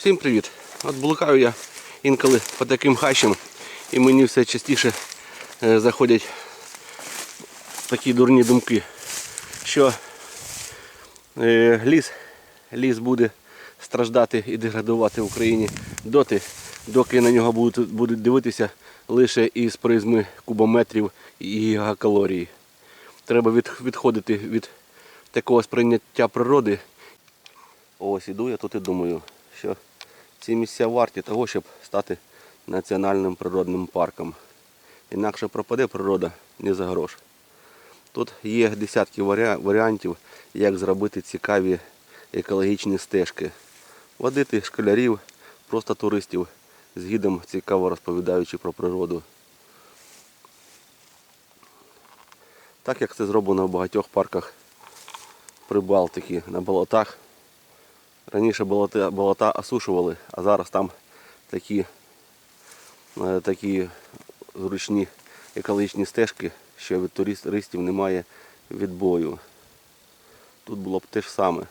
Всім привіт! От блукаю я інколи по таким хащам і мені все частіше е, заходять такі дурні думки, що е, ліс, ліс буде страждати і деградувати в Україні доти, доки на нього будуть, будуть дивитися лише із призми кубометрів і гігакалорії. Треба від, відходити від такого сприйняття природи Ось іду я тут і думаю, що ці місця варті того, щоб стати національним природним парком. Інакше пропаде природа не за грош. Тут є десятки варіа- варіантів, як зробити цікаві екологічні стежки. Водити школярів, просто туристів з гідом, цікаво розповідаючи про природу. Так як це зроблено в багатьох парках Прибалтики на болотах. Раніше болота, болота осушували, а зараз там такі, е, такі зручні екологічні стежки, що від туристів немає відбою. Тут було б те ж саме.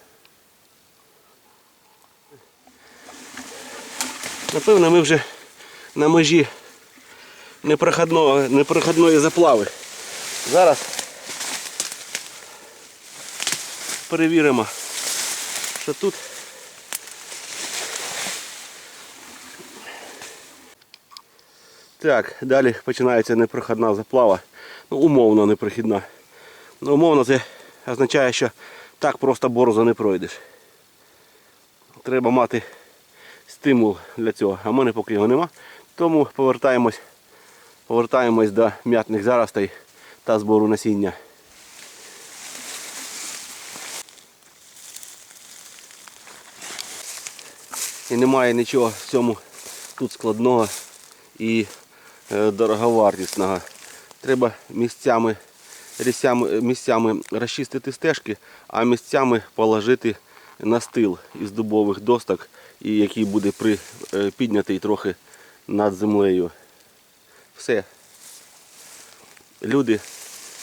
Напевно, ми вже на межі непроходної заплави. Зараз перевіримо, що тут Так, далі починається непроходна заплава. Ну, умовно непрохідна. Ну, умовно це означає, що так просто борозо не пройдеш. Треба мати стимул для цього, а в мене поки його нема. Тому повертаємось, повертаємось до м'ятних заростей та збору насіння. І немає нічого в цьому тут складного і дороговартісного. Треба місцями, рісями- місцями розчистити стежки, а місцями положити настил із дубових досток, який буде при, е, піднятий трохи над землею. Все. Люди,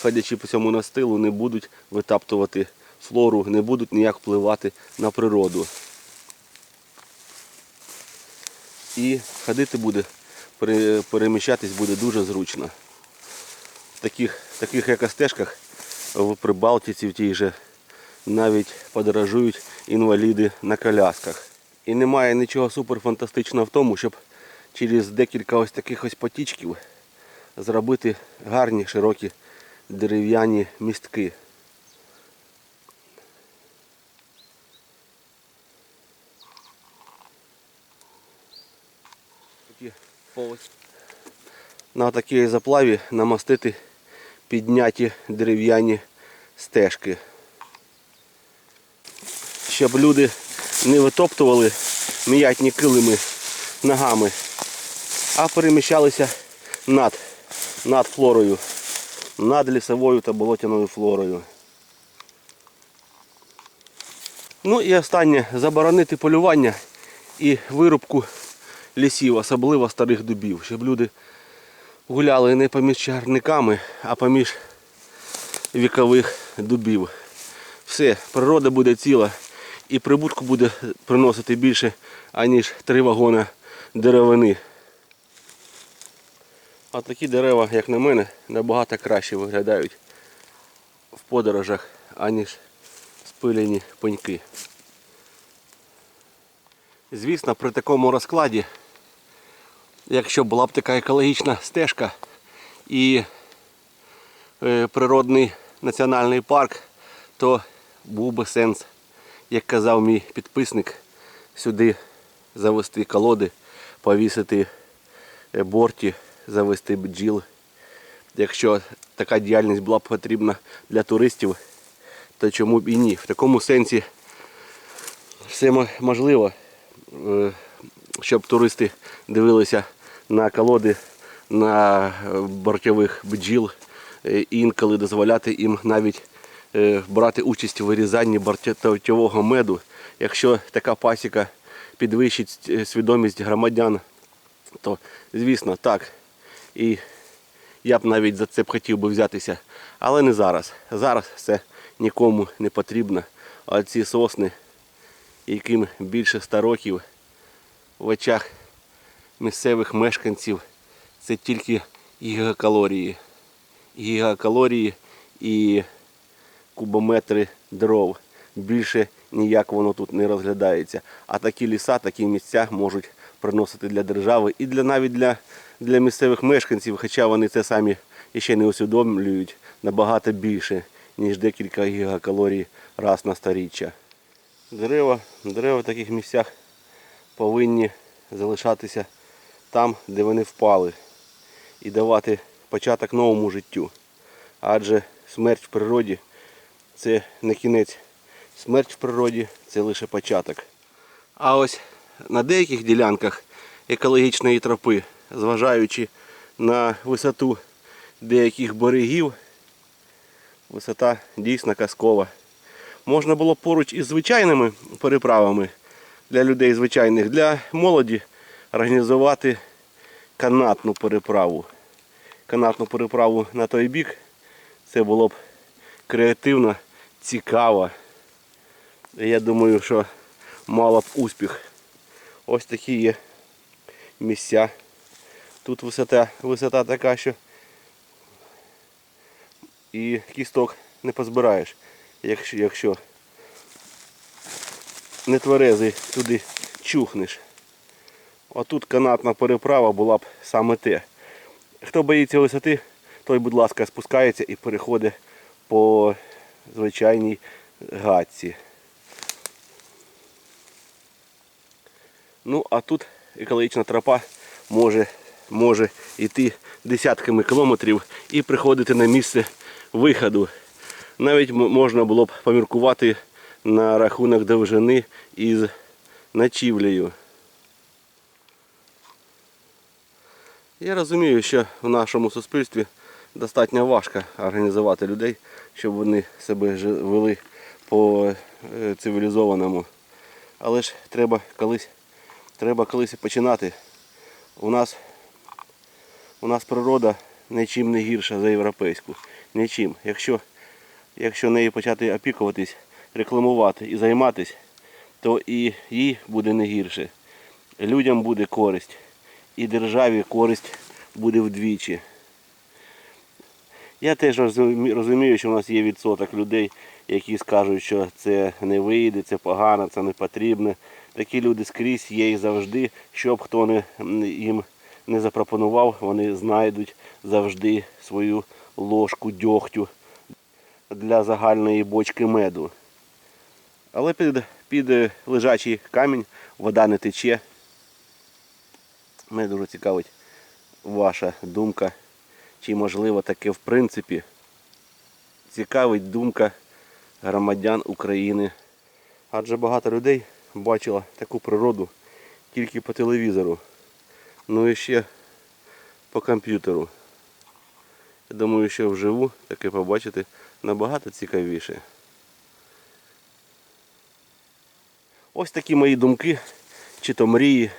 ходячи по цьому настилу, не будуть витаптувати флору, не будуть ніяк впливати на природу. І ходити буде, переміщатись буде дуже зручно. В таких, таких екостежках в Прибалтиці в тій же навіть подорожують інваліди на колясках. І немає нічого суперфантастичного в тому, щоб через декілька ось таких ось потічків зробити гарні широкі дерев'яні містки. Такі На такій заплаві намастити підняті дерев'яні стежки. Щоб люди не витоптували м'ятні килими ногами, а переміщалися над, над флорою, над лісовою та болотяною флорою. Ну і останнє заборонити полювання і вирубку лісів, особливо старих дубів, щоб люди гуляли не поміж чарниками, а поміж вікових дубів. Все, природа буде ціла і прибутку буде приносити більше, аніж три вагони деревини. А такі дерева, як на мене, набагато краще виглядають в подорожах, аніж спилені пеньки. Звісно, при такому розкладі, якщо була б така екологічна стежка і е, природний національний парк, то був би сенс, як казав мій підписник, сюди завести колоди, повісити е, борті, завести бджіл. Якщо така діяльність була б потрібна для туристів, то чому б і ні? В такому сенсі все можливо, е, щоб туристи дивилися на колоди на е, бортових бджіл, е, інколи дозволяти їм навіть е, брати участь у вирізанні бортового меду, якщо така пасіка підвищить свідомість громадян, то звісно так. І я б навіть за це б хотів би взятися. Але не зараз. Зараз це нікому не потрібно. А ці сосни, яким більше 100 років, в очах місцевих мешканців це тільки гігакалорії. Гігакалорії і кубометри дров. Більше ніяк воно тут не розглядається. А такі ліса, такі місця можуть приносити для держави і для навіть для, для місцевих мешканців, хоча вони це самі ще не усвідомлюють набагато більше, ніж декілька гігакалорій раз на сторіччя. Дерева, дерева в таких місцях повинні залишатися там, де вони впали, і давати початок новому життю. Адже смерть в природі це не кінець. Смерть в природі це лише початок. А ось на деяких ділянках екологічної тропи, зважаючи на висоту деяких берегів, висота дійсно казкова. Можна було поруч із звичайними переправами для людей звичайних, для молоді організувати канатну переправу. Канатну переправу на той бік. Це було б креативно, цікаво. Я думаю, що мало б успіх. Ось такі є місця. Тут висота, висота така, що і кісток не позбираєш, якщо, якщо не тверезий туди чухнеш. Отут канатна переправа була б саме те. Хто боїться висоти, той, будь ласка, спускається і переходить по звичайній гатці. Ну, а тут екологічна тропа може, може йти десятками кілометрів і приходити на місце виходу. Навіть можна було б поміркувати на рахунок довжини із ночівлею. Я розумію, що в нашому суспільстві достатньо важко організувати людей, щоб вони себе вели по е, цивілізованому. Але ж треба колись, треба колись починати. У нас, у нас природа нічим не гірша за європейську. Нічим. Якщо, якщо нею почати опікуватись, рекламувати і займатися, то і їй буде не гірше. Людям буде користь. І державі користь буде вдвічі. Я теж розумію, що в нас є відсоток людей, які скажуть, що це не вийде, це погано, це не потрібно. Такі люди скрізь є і завжди, що б хто не, їм не запропонував, вони знайдуть завжди свою ложку дьогтю для загальної бочки меду. Але під, під лежачий камінь вода не тече. Мене дуже цікавить ваша думка, чи можливо таке в принципі цікавить думка громадян України. Адже багато людей бачило таку природу тільки по телевізору, ну і ще по комп'ютеру. Я думаю, що вживу таке побачити набагато цікавіше. Ось такі мої думки, чи то мрії.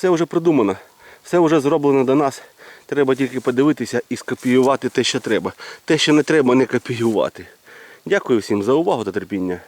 Все вже придумано, все вже зроблено до нас. Треба тільки подивитися і скопіювати те, що треба. Те, що не треба, не копіювати. Дякую всім за увагу та терпіння.